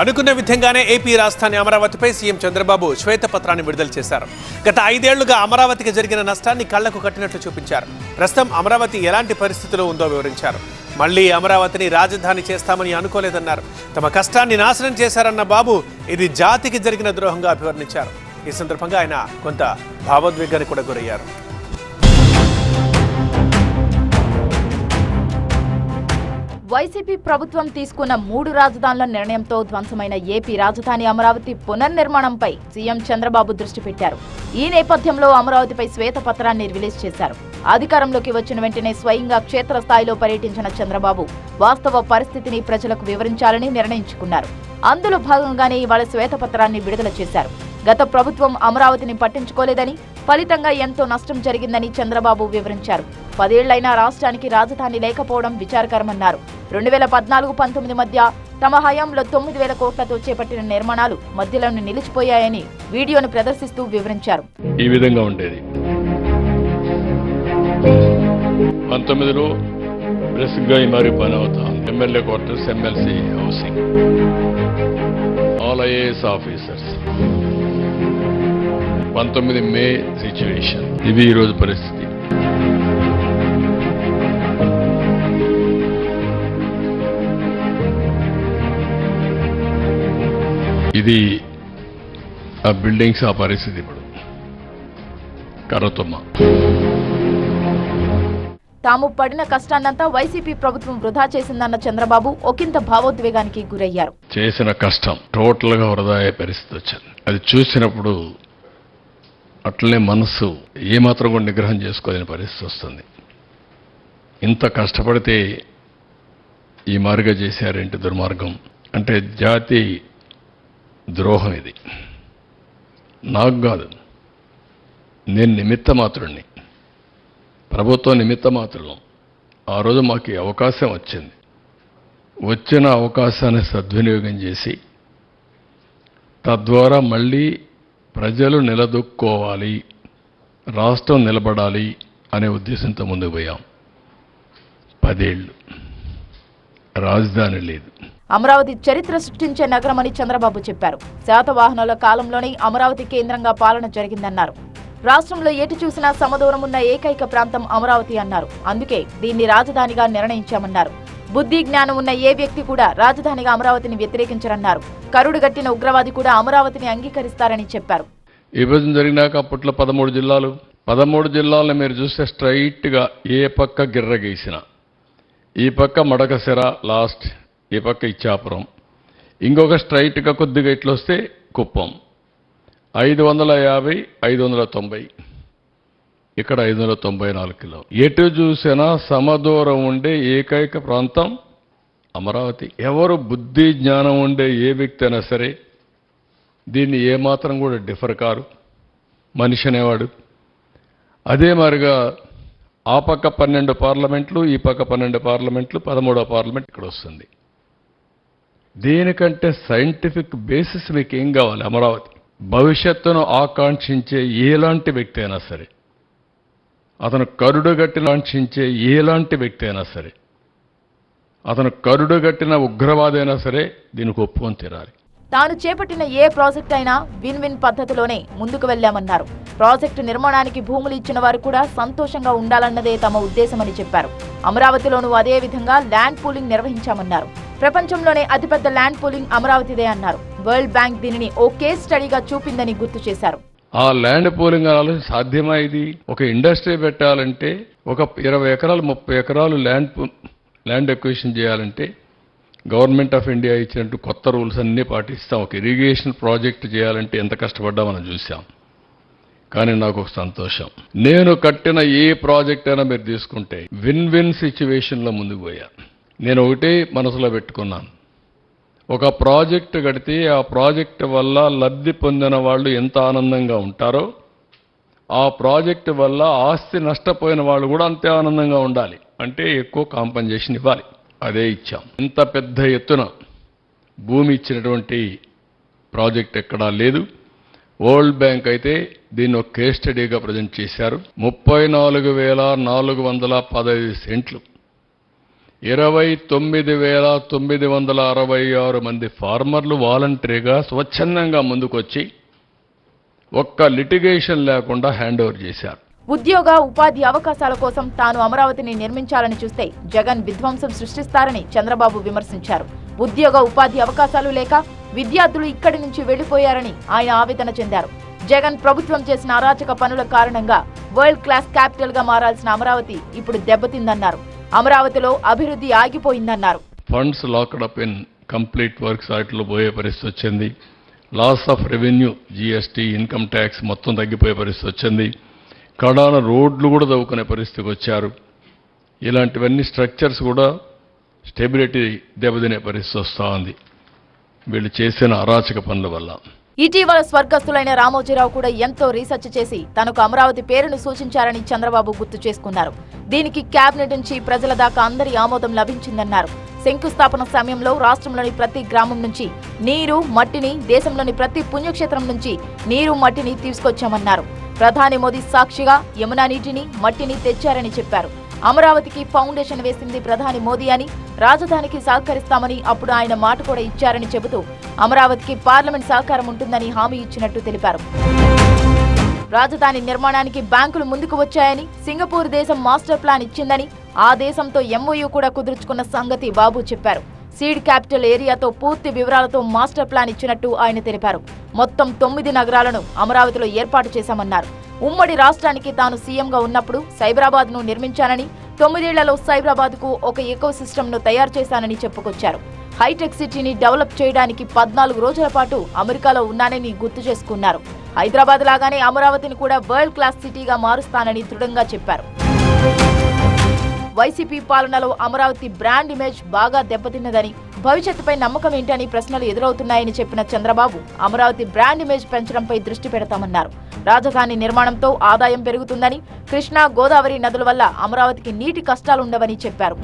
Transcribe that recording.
అనుకున్న విధంగానే ఏపీ రాజధాని అమరావతిపై సీఎం చంద్రబాబు శ్వేతపత్రాన్ని విడుదల చేశారు. గత ఐదేళ్ళుగా అమరావతికి జరిగిన నష్టాన్ని కళ్ళకు కట్టినట్లు చూపించారు. ప్రస్తుతం అమరావతి ఎలాంటి పరిస్థితిలో ఉందో వివరించారు. మళ్ళీ అమరావతిని రాజధాని చేస్తామని అనుకోలేదన్నారు. తమ కష్టాన్ని నాశనం చేశారన్న బాబు ఇది జాతికి జరిగిన ద్రోహంగా అభివర్ణించారు. ఈ సందర్భంగా ఆయన కొంత భావోద్వేగానికి కూడా గురయ్యారు. వైసీపీ ప్రభుత్వం తీసుకున్న మూడు రాజధానుల నిర్ణయంతో ధ్వంసమైన ఏపీ రాజధాని అమరావతి పునర్నిర్మాణంపై సీఎం చంద్రబాబు దృష్టి పెట్టారు. ఈ నేపథ్యంలో అమరావతిపై శ్వేతపత్రాన్ని రిలీజ్ చేశారు. అధికారంలోకి వచ్చిన వెంటనే స్వయంగా క్షేత్రస్థాయిలో పర్యటించిన చంద్రబాబు వాస్తవ పరిస్థితిని ప్రజలకు వివరించాలని నిర్ణయించుకున్నారు. అందులో భాగంగానే ఇవాళ శ్వేతపత్రాన్ని విడుదల చేశారు. గత ప్రభుత్వం అమరావతిని పట్టించుకోలేదని ఫలితంగా ఎంతో నష్టం జరిగిందని చంద్రబాబు వివరించారు. పదేళ్ళైనా రాష్ట్రానికి రాజధాని లేకపోవడం విచారకరమన్నారు. రెండు వేల పద్నాలుగు పంతొమ్మిది మధ్య తమ హయాంలో తొమ్మిది వేల కోట్లతో చేపట్టిన నిర్మాణాలు మధ్యలోనే నిలిచిపోయాయని వీడియోను ప్రదర్శిస్తూ వివరించారు. ఈ విధంగా ఉండేది. పంతొమ్మిదిలో పని అవుతాం. MLA quarters MLC housing. All IAS officers. పంతొమ్మిది మే సిచ్యువేషన్. ఇది ఈరోజు పరిస్థితి. ఇది ఆ బిల్డింగ్స్ ఆ పరిస్థితి ఇప్పుడు. కర్రతొమ్మ తాము పడిన కష్టాన్నంతా వైసీపీ ప్రభుత్వం వృధా చేసిందన్న చంద్రబాబు ఒకంత భావోద్వేగానికి గురయ్యారు. చేసిన కష్టం టోటల్గా వృధా అయ్యే పరిస్థితి వచ్చింది. అది చూసినప్పుడు అట్లనే మనస్సు ఏమాత్రం కూడా నిగ్రహం చేసుకోలేని పరిస్థితి వస్తుంది. ఇంత కష్టపడితే ఈ మార్గం చేశారేంటి దుర్మార్గం? అంటే జాతి ద్రోహం ఇది. నాకు కాదు. నేను నిమిత్త మాత్రుణ్ణి ప్రభుత్వం నిమిత్త మాత్రం ఆ రోజు మాకు అవకాశం వచ్చింది. వచ్చిన అవకాశాన్ని సద్వినియోగం చేసి తద్వారా మళ్ళీ ప్రజలు నిలదొక్కోవాలి రాష్ట్రం నిలబడాలి అనే ఉద్దేశంతో ముందుకు పోయాం. పదేళ్ళు. రాజధాని లేదు. అమరావతి చరిత్ర సృష్టించే నగరమని చంద్రబాబు చెప్పారు. శాతవాహనుల కాలంలోనే అమరావతి కేంద్రంగా పాలన జరిగిందన్నారు. రాష్ట్రంలో ఎటు చూసినా సమదూరం ఉన్న ఏకైక ప్రాంతం అమరావతి అన్నారు. అందుకే దీన్ని రాజధానిగా నిర్ణయించామన్నారు. బుద్ధి జ్ఞానం ఉన్న ఏ వ్యక్తి కూడా రాజధానిగా అమరావతిని వ్యతిరేకించరన్నారు. కరుడుగట్టిన ఉగ్రవాది కూడా అమరావతిని అంగీకరిస్తారని చెప్పారు. విభజన జరిగినాక అప్పట్లో పదమూడు జిల్లాలు. పదమూడు జిల్లాలను మీరు చూస్తే స్ట్రైట్గా ఏ పక్క గిర్ర గీసిన. ఈ పక్క మడకసిర లాస్ట్ ఈ పక్క ఇచ్చాపురం. ఇంకొక స్ట్రైట్గా కొద్దిగా ఇట్లొస్తే కుప్పం. ఐదు వందల యాభై ఐదు వందల తొంభై. ఇక్కడ ఐదు వందల తొంభై నాలుగు కిలో. ఎటు చూసినా సమదూరం ఉండే ఏకైక ప్రాంతం అమరావతి. ఎవరు బుద్ధి జ్ఞానం ఉండే ఏ వ్యక్తి అయినా సరే దీన్ని ఏమాత్రం కూడా డిఫర్ కారు. మనిషి అనేవాడు. అదే మాదిరిగా ఆ పక్క పన్నెండు పార్లమెంట్లు ఈ పక్క పన్నెండు పార్లమెంట్లు పదమూడో పార్లమెంట్ ఇక్కడ వస్తుంది. దీనికంటే సైంటిఫిక్ బేసిస్ మీకు ఏం కావాలి అమరావతి? భవిష్యత్తును ఆకాంక్షించే ఎలాంటి వ్యక్తి అయినా సరే. అతను కరుడుగట్టి లాంఛించే ఎలాంటి వ్యక్తి అయినా సరే అతను కరుడుగట్టిన ఉగ్రవాదైనా సరే దీనికి ఒప్పుకొని తీరాలి. తాను చేపట్టిన ఏ ప్రాజెక్ట్ అయినా విన్ విన్ పద్ధతిలోనే ముందుకు వెళ్ళామన్నారు ప్రాజెక్టు నిర్మాణానికి భూములు ఇచ్చిన వారు కూడా సంతోషంగా ఉండాలన్నదే తమ ఉద్దేశమని చెప్పారు. అమరావతిలోనూ అదే విధంగా ల్యాండ్ పూలింగ్ నిర్వహించామన్నారు. ప్రపంచంలోనే అతిపెద్ద ల్యాండ్ పూలింగ్ అమరావతిదే అన్నారు. వరల్డ్ బ్యాంక్ దీనిని ఓ కేస్ స్టడీగా చూపిందని గుర్తు చేశారు. ఆ ల్యాండ్ పూలింగ్ ఆలోచన సాధ్యమా ఇది? ఒక ఇండస్ట్రీ పెట్టాలంటే ఒక ఇరవై ఎకరాలు ముప్పై ఎకరాలు ల్యాండ్ ల్యాండ్ ఎక్వేషన్ చేయాలంటే గవర్నమెంట్ ఆఫ్ ఇండియా ఇచ్చినట్టు కొత్త రూల్స్ అన్నీ పాటిస్తాం. ఒక ఇరిగేషన్ ప్రాజెక్ట్ చేయాలంటే ఎంత కష్టపడ్డా మనం చూసాం కానీ నాకు ఒక సంతోషం. నేను కట్టిన ఏ ప్రాజెక్ట్ అయినా మీరు తీసుకుంటే విన్ విన్ సిచ్యువేషన్లో ముందుకు పోయా. నేను ఒకటే మనసులో పెట్టుకున్నాను. ఒక ప్రాజెక్టు కడితే ఆ ప్రాజెక్టు వల్ల లబ్ధి పొందిన వాళ్ళు ఎంత ఆనందంగా ఉంటారో ఆ ప్రాజెక్టు వల్ల ఆస్తి నష్టపోయిన వాళ్ళు కూడా అంతే ఆనందంగా ఉండాలి. అంటే ఎక్కువ కాంపన్సేషన్ ఇవ్వాలి. అదే ఇచ్చాం. ఇంత పెద్ద ఎత్తున భూమి ఇచ్చినటువంటి ప్రాజెక్ట్ ఎక్కడా లేదు. వరల్డ్ బ్యాంక్ అయితే దీన్ని ఒక కేస్ స్టడీగా ప్రజెంట్ చేశారు. ముప్పై నాలుగు వేల నాలుగు వందల పదహైదు సెంట్లు. ఇరవై తొమ్మిది వేల తొమ్మిది వందల అరవై ఆరు మంది ఫార్మర్లు వాలంటరీగా స్వచ్ఛందంగా ముందుకొచ్చి ఒక్క లిటిగేషన్ లేకుండా హ్యాండ్ ఓవర్ చేశారు. ఉద్యోగ ఉపాధి అవకాశాల కోసం తాను అమరావతిని నిర్మించాలని చూస్తే జగన్ విధ్వంసం సృష్టిస్తారని చంద్రబాబు విమర్శించారు. ఉద్యోగ ఉపాధి అవకాశాలు లేక విద్యార్థులు ఇక్కడి నుంచి వెళ్ళిపోయారని ఆయన ఆవేదన చెందారు. జగన్ ప్రభుత్వం చేసిన అరాచక పనుల కారణంగా వరల్డ్ క్లాస్ క్యాపిటల్గా మారాల్సిన అమరావతి ఇప్పుడు దెబ్బతిందన్నారు. అమరావతిలో అభివృద్ధి ఆగిపోయిందన్నారు. Funds locked up incomplete works వాటిలో పోయే పరిస్థితి వచ్చింది. Loss of revenue GST income tax మొత్తం తగ్గిపోయే పరిస్థితి వచ్చింది. కడాన రోడ్లు కూడా తవ్వుకునే పరిస్థితికి వచ్చారు. ఇలాంటివన్నీ స్ట్రక్చర్స్ కూడా స్టెబిలిటీ దెబ్బతినే పరిస్థితి వస్తూ ఉంది. వీళ్ళు చేసిన అరాచక పనుల వల్ల. ఇటీవల స్వర్గస్థులైన రామోజీరావు కూడా ఎంతో రీసెర్చ్ చేసి తనకు అమరావతి పేరును సూచించారని చంద్రబాబు గుర్తు చేసుకున్నారు. దీనికి కేబినెట్ నుంచి ప్రజల దాకా అందరి ఆమోదం లభించిందన్నారు. శంకుస్థాపన సమయంలో రాష్ట్రంలోని ప్రతి గ్రామం నుంచి నీరు మట్టిని దేశంలోని ప్రతి పుణ్యక్షేత్రం నుంచి నీరు మట్టిని తీసుకొచ్చామన్నారు. ప్రధాని మోదీ సాక్షిగా యమునా నీటిని మట్టిని తెచ్చారని చెప్పారు. అమరావతికి ఫౌండేషన్ వేసింది ప్రధాని మోదీ అని రాజధానికి సహకరిస్తామని అప్పుడు ఆయన మాట కూడా ఇచ్చారని చెబుతూ అమరావతికి పార్లమెంట్ సహకారం ఉంటుందని హామీ ఇచ్చినట్టు తెలిపారు. రాజధాని నిర్మాణానికి బ్యాంకులు ముందుకు వచ్చాయని సింగపూర్ దేశం మాస్టర్ ప్లాన్ ఇచ్చిందని ఆ దేశంతో ఎంఓయూ కూడా కుదుర్చుకున్న సంగతి బాబు చెప్పారు. సీడ్ క్యాపిటల్ ఏరియాతో పూర్తి వివరాలతో మాస్టర్ ప్లాన్ ఇచ్చినట్టు ఆయన తెలిపారు. మొత్తం తొమ్మిది నగరాలను అమరావతిలో ఏర్పాటు చేశామన్నారు. ఉమ్మడి రాష్ట్రానికి తాను సీఎంగా ఉన్నప్పుడు సైబరాబాద్ను నిర్మించానని తొమ్మిదేళ్ళలో సైబరాబాద్కు ఒక ఎకో సిస్టమ్ను తయారు చేశానని చెప్పుకొచ్చారు. హైటెక్ సిటీని డెవలప్ చేయడానికి పద్నాలుగు రోజుల పాటు అమెరికాలో ఉన్నానని గుర్తు చేసుకున్నారు. హైదరాబాద్ లాగానే అమరావతిని కూడా వరల్డ్ క్లాస్ సిటీగా మారుస్తానని దృఢంగా చెప్పారు. వైసీపీ పాలనలో అమరావతి బ్రాండ్ ఇమేజ్ బాగా దెబ్బతిన్నదని భవిష్యత్తుపై నమ్మకం ఏంటని ప్రశ్నలు ఎదురవుతున్నాయని చెప్పిన చంద్రబాబు అమరావతి బ్రాండ్ ఇమేజ్ పెంచడంపై దృష్టి పెడతామన్నారు. రాజధాని నిర్మాణంతో ఆదాయం పెరుగుతుందని కృష్ణా గోదావరి నదుల వల్ల అమరావతికి నీటి కష్టాలుండవని చెప్పారు.